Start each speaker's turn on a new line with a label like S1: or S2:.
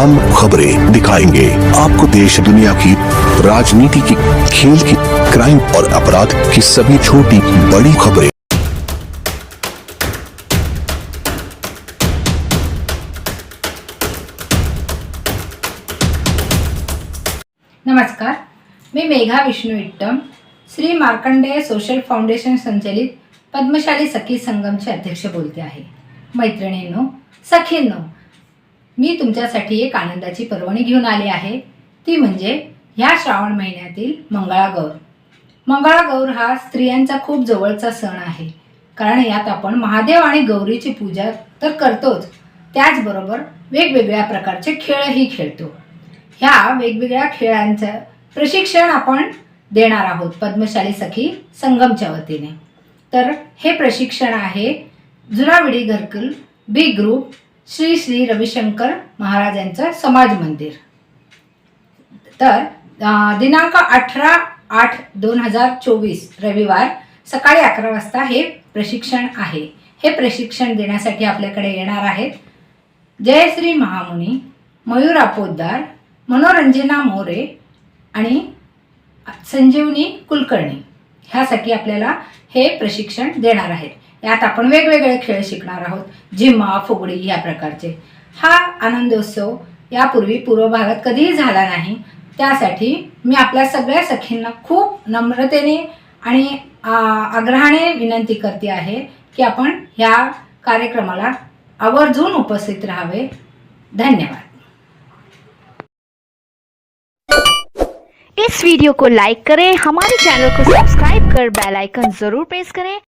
S1: हम खबरें दिखाएंगे। आपको देश दुनिया की राजनीति की खेल की क्राइम और अपराध की सभी छोटी बड़ी खबरें।
S2: नमस्कार मी मेघा विष्णू इट्टम श्री मार्कंडेय सोशल फाउंडेशन संचलित पद्मशाली सखी संगमचे अध्यक्ष बोलते आहे. मैत्रिणींनो सखींनो मी तुमच्यासाठी एक आनंदाची पर्वणी घेऊन आली आहे. ती म्हणजे ह्या श्रावण महिन्यातील मंगळागौर. मंगळागौर हा स्त्रियांचा खूप जवळचा सण आहे. कारण यात आपण महादेव आणि गौरीची पूजा तर करतोच. त्याचबरोबर वेगवेगळ्या प्रकारचे खेळही खेळतो. ह्या वेगवेगळ्या खेळांचं प्रशिक्षण आपण देणार आहोत पद्मशाली सखी संगमच्या वतीने. तर हे प्रशिक्षण आहे जुनाविडी घरकुल बी ग्रुप श्री श्री रविशंकर महाराजांचं समाज मंदिर. तर दिनांक अठरा आठ दोन हजार चोवीस रविवार सकाळी अकरा वाजता हे प्रशिक्षण आहे. हे प्रशिक्षण देण्यासाठी आपल्याकडे येणार आहेत जयश्री महामुनी मयूर आपोद्दार मनोरंजना मोरे आणि संजीवनी कुलकर्णी. ह्यासाठी आपल्याला हे प्रशिक्षण देणार आहेत. यात आपण वेगवेगळे खेळ शिकणार आहोत. झिम्मा फुगडी या प्रकारचे. हा आनंदोत्सव यापूर्वी पूर्व भागात कधीही झाला नाही. त्यासाठी मी आपल्या सगळ्या सखींना खूप नम्रतेने आणि आग्रहाने विनंती करते आहे की आपण ह्या कार्यक्रमाला आवर्जून उपस्थित राहावे. धन्यवाद.
S3: इस वीडियो को लाइक करें हमारे चैनल को सब्सक्राइब कर बेल आइकन जरूर प्रेस करें।